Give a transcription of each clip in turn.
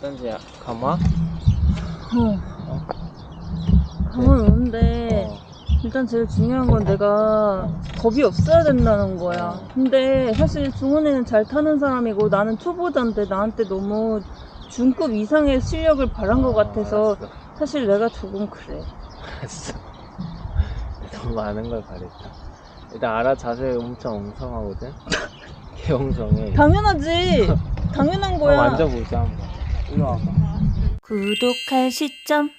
딴지 가마? 어. 가만 오는데 어. 일단 제일 중요한 건 내가 겁이 없어야 된다는 거야. 근데 사실 중원에는 잘 타는 사람이고 나는 초보자인데 나한테 너무 중급 이상의 실력을 바란 것 같아서 알았어. 사실 내가 조금 그래. 알았어. 너무 많은 걸 바랬다. 일단 알아 자세 엄청 엉성하거든? 개엉성해. 당연하지. 당연한 어, 거야. 만져보자 한번. 와봐. 구독할 시점.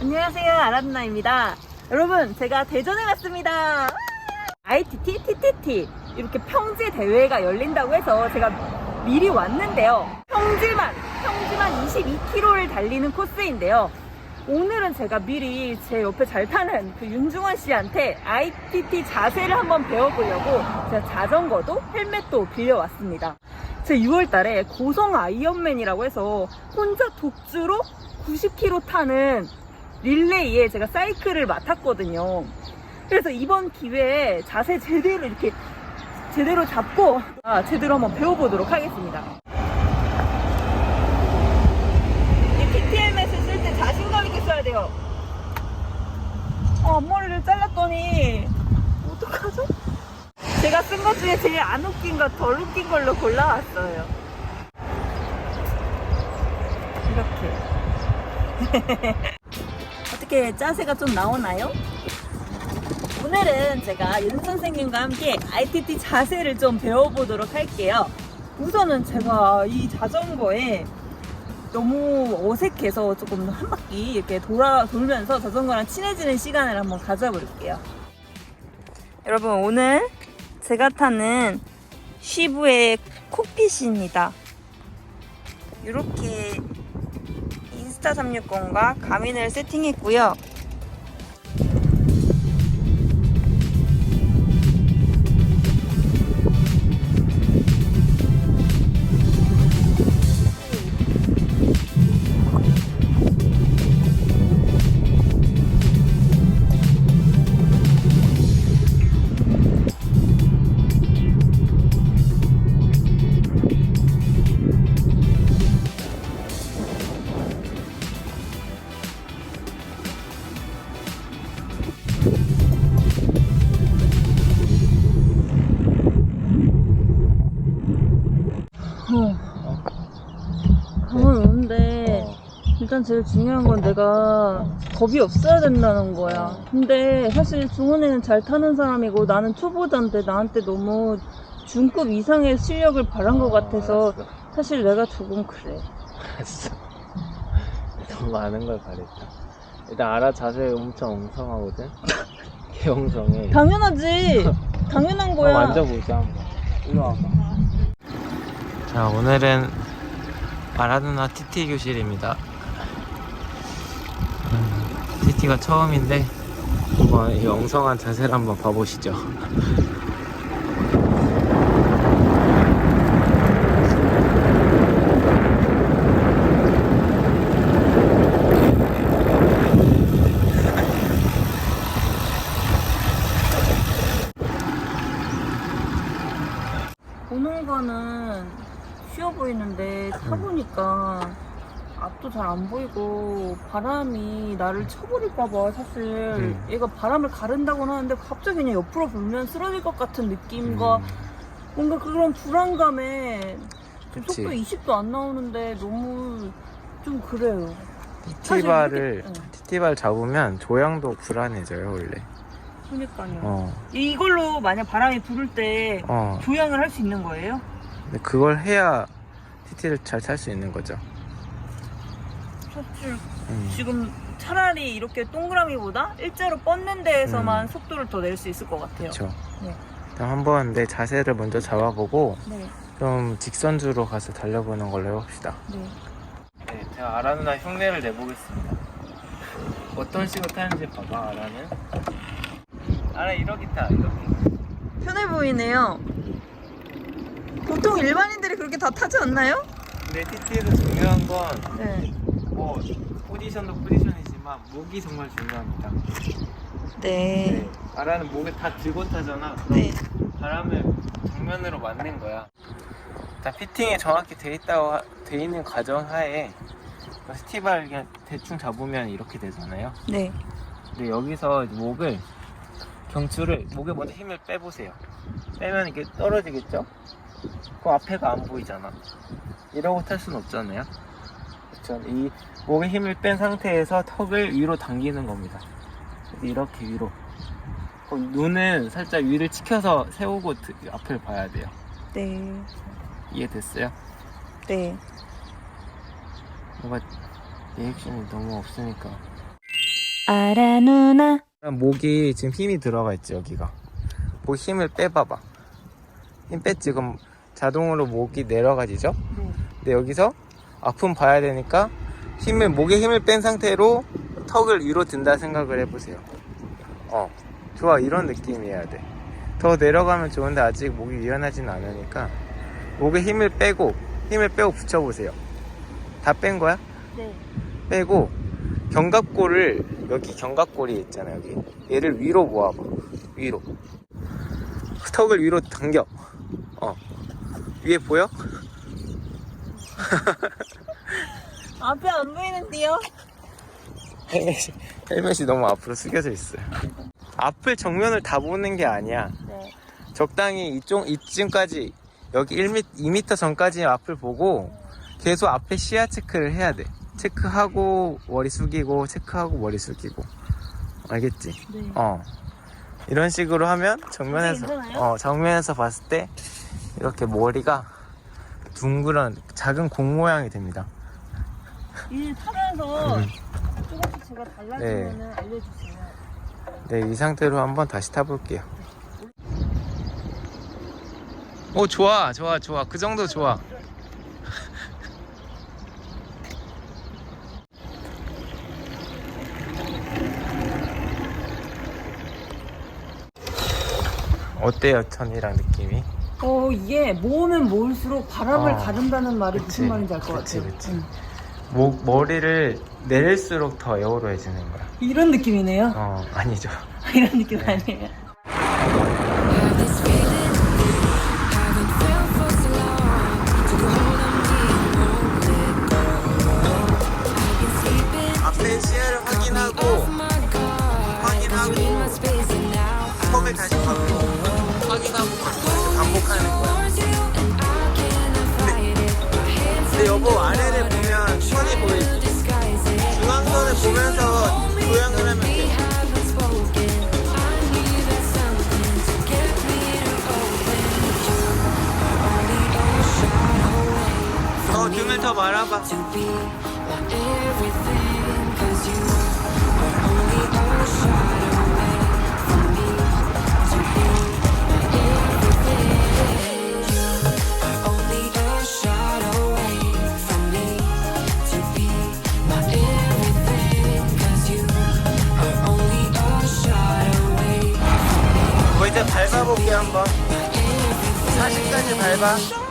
안녕하세요, 아란나입니다. 여러분, 제가 대전에 왔습니다. ITT, TTT 이렇게 평지 대회가 열린다고 해서 제가 미리 왔는데요. 평지만, 평지만 22km를 달리는 코스인데요. 오늘은 제가 미리 제 옆에 잘 타는 그 윤중원 씨한테 ITT 자세를 한번 배워보려고 제가 자전거도 헬멧도 빌려왔습니다. 제 6월 달에 고성 아이언맨이라고 해서 혼자 독주로 90km 타는 릴레이에 제가 사이클을 맡았거든요. 그래서 이번 기회에 자세 제대로 이렇게 제대로 잡고 아, 제대로 한번 배워보도록 하겠습니다. 이 TTMS를 쓸 때 돼요. 어, 앞머리를 잘랐더니 어떡하죠? 제가 쓴 것 중에 제일 안 웃긴 거, 덜 웃긴 걸로 골라왔어요. 이렇게. 어떻게 짜세가 좀 나오나요? 오늘은 제가 윤 선생님과 함께 ITT 자세를 좀 배워보도록 할게요. 우선은 제가 이 자전거에 너무 어색해서 조금 한 바퀴 이렇게 돌아 돌면서 자전거랑 친해지는 시간을 한번 가져볼게요. 여러분 오늘 제가 타는 시부의 콕핏입니다. 이렇게 인스타 360과 가민을 세팅했고요. 제일 중요한 건 내가 겁이 없어야 된다는 거야. 근데 사실 중원에는 잘 타는 사람이고 나는 초보자인데 나한테 너무 중급 이상의 실력을 바란 것 같아서 알았어. 사실 내가 조금 그래. 알았어. 너무 많은 걸 바랬다. 일단 알아 자세 엄청 엉성하거든? 개엉성해. 당연하지. 당연한 어, 거야. 만져보자 한번. 일로 와봐. 자, 오늘은 마라도나 TT 교실입니다. 음, TT가 처음인데 한번 이 엉성한 자세를 한번 봐보시죠. 보는 거는 쉬워 보이는데 타보니까 앞도 잘 안 보이고 바람이 나를 쳐버릴까봐 사실 음. 얘가 바람을 가른다고는 하는데 갑자기 그냥 옆으로 불면 쓰러질 것 같은 느낌과 음, 뭔가 그런 불안감에 그치. 속도 20도 안 나오는데 너무 좀 그래요. 사실 이렇게- TT발 잡으면 조향도 불안해져요 원래. 그러니까요. 어, 이걸로 만약 바람이 부를 때 어. 조향을 할 수 있는 거예요? 근데 그걸 해야 TT를 잘 탈 수 있는 거죠. 사실 음. 지금 차라리 이렇게 동그라미보다 일자로 뻗는 데에서만 음. 속도를 더 낼 수 있을 것 같아요. 그렇죠. 네. 한번 내 자세를 먼저 잡아보고 네, 좀 직선주로 가서 달려보는 걸로 해봅시다. 네. 네, 제가 아라 누나 흉내를 내보겠습니다. 어떤 식으로 타는지 봐봐, 아라는. 아라 이렇게 타, 이렇게. 편해 보이네요. 보통 일반인들이 그렇게 다 타지 않나요? 근데 TT에서 중요한 건, 네. 뭐, 포지션도 포지션이지만, 목이 정말 중요합니다. 네. 아라는 목을 다 들고 타잖아. 네. 바람을 정면으로 맞는 거야. 다 피팅이 정확히 돼 있다고 하- 돼 있는 가정 하에 스티발 그냥 대충 잡으면 이렇게 되잖아요. 네. 근데 여기서 이제 목을 경추를 목에 먼저 힘을 빼보세요. 빼면 이게 떨어지겠죠? 그 앞에가 안 보이잖아. 이러고 탈 수는 없잖아요. 그렇죠? 이 목에 힘을 뺀 상태에서 턱을 위로 당기는 겁니다. 이렇게 위로. 그 눈은 살짝 위를 치켜서 세우고 드- 앞을 봐야 돼요. 네. 이해됐어요? 네. 뭔가 리액션이 너무 없으니까. 아라 누나. 목이 지금 힘이 들어가 있지 여기가 목 힘을 빼봐봐 힘 뺐지 그럼 자동으로 목이 내려가지죠 네. 근데 여기서 아픔 봐야 되니까 힘을 목에 힘을 뺀 상태로 턱을 위로 든다 생각을 해보세요. 어 좋아 이런 느낌이어야 돼 더 내려가면 좋은데 아직 목이 유연하진 않으니까 목에 힘을 빼고 힘을 빼고 붙여보세요. 다 뺀 거야? 네. 빼고 견갑골을 여기 견갑골이 있잖아요 여기. 얘를 위로 모아봐. 위로. 턱을 위로 당겨. 어. 위에 보여? 앞에 안 보이는데요? 헬멧이, 헬멧이 너무 앞으로 숙여져 있어요 앞을 정면을 다 보는 게 아니야 네. 적당히 이쪽 이쯤까지 여기 1m, 2m 전까지 앞을 보고 계속 앞에 시야 체크를 해야 돼 체크하고 머리 숙이고 체크하고 머리 숙이고 알겠지? 네. 어 이런 식으로 하면 정면에서 괜찮아요? 어 정면에서 봤을 때 이렇게 머리가 둥그런 작은 공 모양이 됩니다. 이 타면서 음. 조금씩 제가 달라지면 은 알려주세요. 네, 이 상태로 한번 다시 타볼게요. 오 좋아, 좋아, 좋아. 그 정도 좋아. 어때요, 천이랑 느낌이? 어 이게 모으면 모을수록 바람을 어. 가른다는 말이 그치. 무슨 말인지 알 것 같아요. 그치. 응. 목 머리를 내릴수록 더 에어로해지는 거야. 이런 느낌이네요. 어, 아니죠. 이런 느낌 네. 아니에요. Away 뭐 이제 밟아볼게 한번. 40까지 밟아.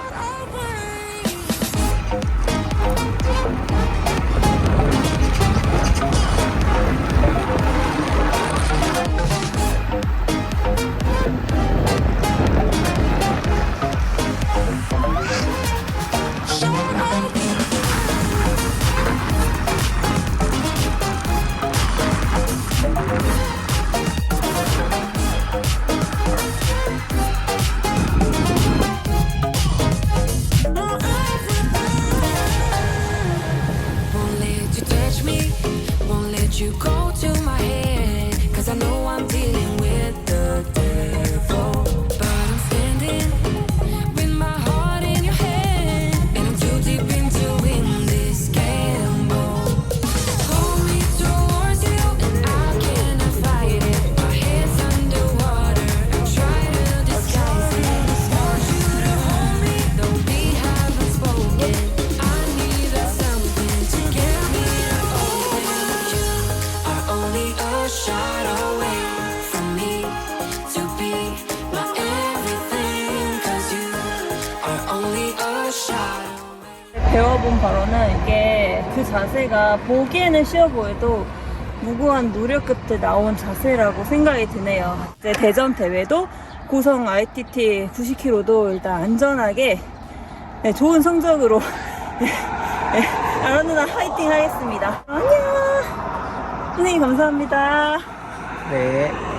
알아본 바로는 이게 그 자세가 보기에는 쉬워 보여도 무고한 노력 끝에 나온 자세라고 생각이 드네요. 이제 대전 대회도 고성 ITT 90km도 일단 안전하게 네, 좋은 성적으로 네, 네, 아라 누나 화이팅 하겠습니다. 안녕! 선생님 감사합니다. 네.